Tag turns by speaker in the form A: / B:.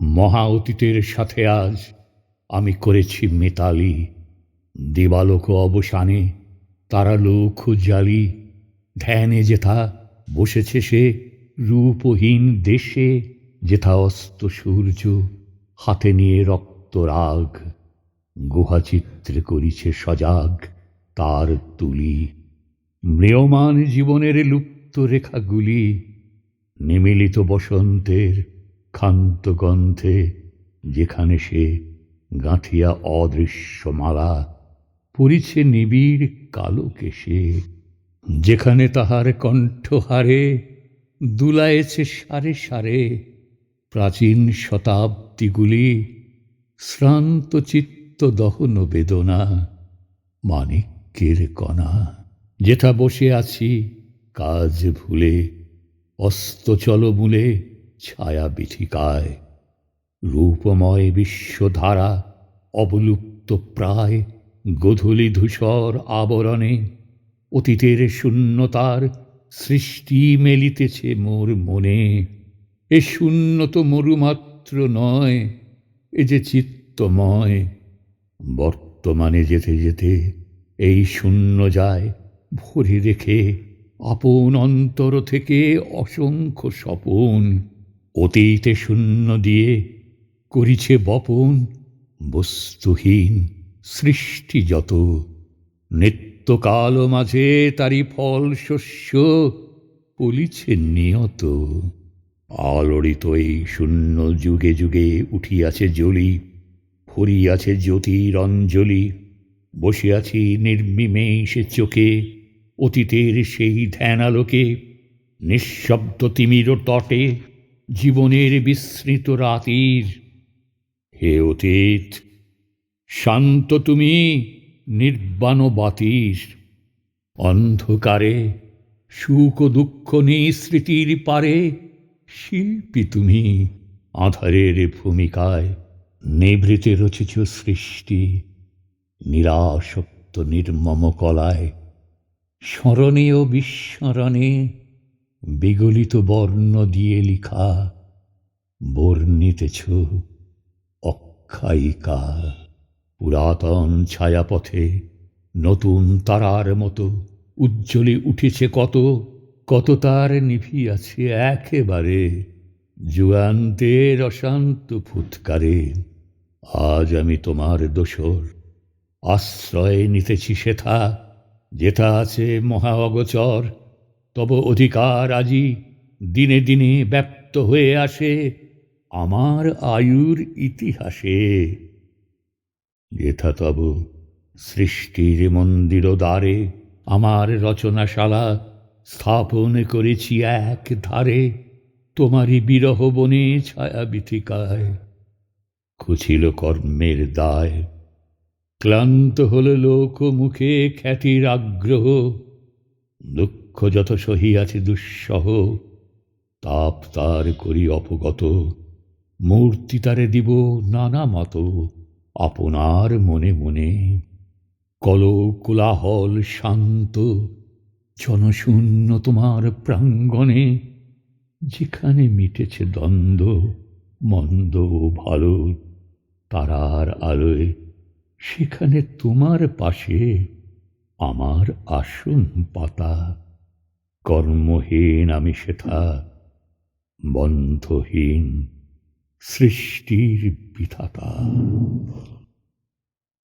A: মহা অতীতের সাথে আজ আমি করেছি মেতালি। দেবালোক অবসানে তারা লোক জালি। ধ্যানে যেথা বসেছে সে রূপহীন দেশে, যেথা অস্ত সূর্য হাতে নিয়ে রক্ত রাগ। গুহাচিত্রে করিছে সজাগ তার তুলি। ম্রিয়মান জীবনের লুপ্ত রেখাগুলি, নিমিলিত বসন্তের ক্ষান্ত গন্ধে যেখানে সে গাঁথিয়া অদৃশ্য মালা পরিছে নিবিড় কালো কেশে যেখানে তাহার কণ্ঠহারে দুলায়েছে সারে সারে প্রাচীন শতাব্দীগুলি শ্রান্ত চিত্ত দহন বেদনা মানিক্যের কণা। যেথা বসে আছি, কাজ ভুলে, অস্ত চলমূলে ছায়া বিথিকায় রূপময় বিশ্বধারা অবলুপ্ত প্রায় গোধূলি ধূসর আবরণে অতীতের শূন্যতার সৃষ্টি মেলিতেছে মোর মনে। এ শূন্য তো মরুমাত্র নয়, এ যে চিত্তময়। বর্তমানে যেতে যেতে এই শূন্য যায় ভরে রেখে আপন অন্তর থেকে অসংখ্য স্বপন। অতীতে শূন্য দিয়ে করিছে বপন, বস্তুহীন সৃষ্টি যত। নিত্যকাল মাঝে তারি ফল শস্য ফলিছে নিয়ত। আলোড়িত এই শূন্য যুগে যুগে উঠিয়াছে জলি ফুরিয়াছে জ্যোতির অঞ্জলি বসে আছি নির্বিমেষে চোখে, অতীতের সেই ধ্যানালোকে, নিঃশব্দ তিমির তটে জীবনের বিস্মৃত রাতির। হে অতীত, শান্ত তুমি, নির্বাণ বাতির। অন্ধকারে সুখ দুঃখ নিঃস্মৃতির পারে শিল্পী তুমি, আধারের ভূমিকায় নিভৃতে রচিছ সৃষ্টি, নিরাসক্ত নির্মম কলায় স্মরণে ও বিস্মরণে বিগলিত বর্ণ দিয়ে লিখা, বর্ণিতেছ অক্ষায়িকা। পুরাতন ছায়াপথে নতুন তারার মতো উজ্জ্বলে উঠেছে কত কত তার নিভিয়াছে একেবারে যুগান্তের অশান্ত ফুৎকারে। আজ আমি তোমার দোসর, আশ্রয় নিতেছি সেথা, যেথা আছে মহা অগচর তব অধিকার আজি দিনে দিনে ব্যপ্ত হয়ে আসে আমার আয়ুর ইতিহাসে। যেথা তব সৃষ্টির মন্দির দ্বারে আমার রচনাশালা স্থাপন করেছি এক ধারে, তোমারই বিরহ বনে ছায়া বিথিকায়। খুছিল কর্মের দায়, ক্লান্ত হল লোক মুখে খ্যাতির আগ্রহ, দুঃখ যত সহিয়াছে দুঃসহ, তাপ তার করি অপগত। মূর্তি তারে দিব নানা মত, আপনার মনে মনে। কল কোলাহল শান্ত, জনশূন্য তোমার প্রাঙ্গণে, যেখানে মিটেছে দ্বন্দ্ব, মন্দ ভালো, তারার আলোয়, সেখানে তোমার পাশে আমার আসন পাতা। কর্মহীন আমি সেথা বন্ধহীন সৃষ্টির বিধাতা।